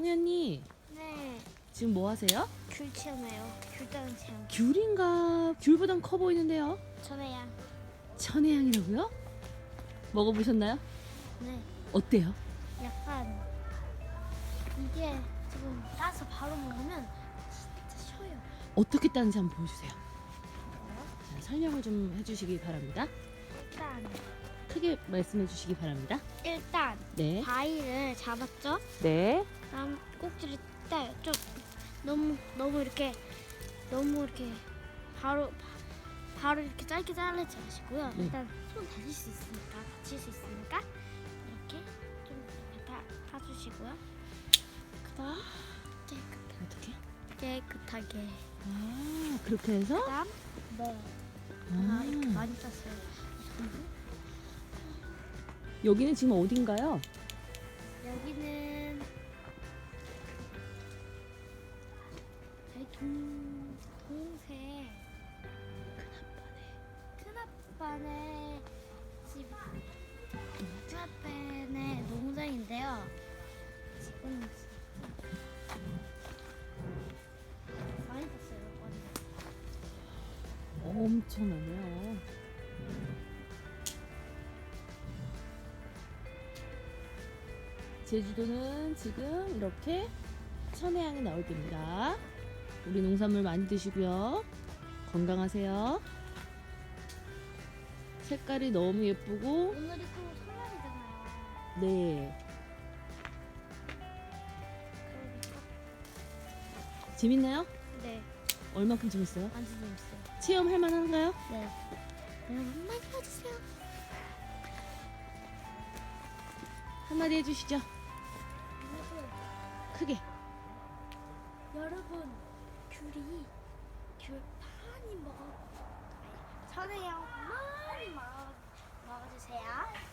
홍현이 네. 지금 뭐 하세요? 귤 체험해요. 귤 따는 체험. 귤인가? 귤보단 커 보이는데요. 전에야. 천혜향이라고요? 먹어보셨나요? 네. 어때요? 약간 이게 지금 따서 바로 먹으면 진짜 쉬어요. 어떻게 따는지 한번 보여주세요. 자, 설명을 좀 해주시기 바랍니다. 일단 크게 말씀해 주시기 바랍니다. 일단 네. 바위를 잡았죠. 네. 다음 꼭지를 따요. 좀 너무 너무 이렇게 너무 이렇게 바로 바- 바로 이렇게 짧게 자르지 마시고요. 네. 일단 손 다칠 수 있으니까 다칠 수 있으니까 이렇게 좀 이렇게 다 타주시고요. 그다음 깨끗 어떻게? 깨끗하게. 아, 그렇게 해서? 그다음 네. 아, 이렇게 아, 많이. 이 정도? 여기는 지금 어딘가요? 여기는 저희 동 동생 큰아빠네 집 큰아빠네 농장인데요. 지금 많이. 많이. 엄청나네요. 제주도는 지금 이렇게 천혜향이 나올 때입니다. 우리 농산물 많이 드시고요. 건강하세요. 색깔이 너무 예쁘고, 오늘이 또 설날이잖아요. 네. 그러니까 재밌나요? 네, 얼마큼 재밌어요? 완전 재밌어요. 체험할 만한가요? 네. 여러분 많이 봐주세요. 한마디 해주시죠. 크게. 여러분 귤이 귤 많이 먹어. 선혜형 많이 먹어 먹어주세요.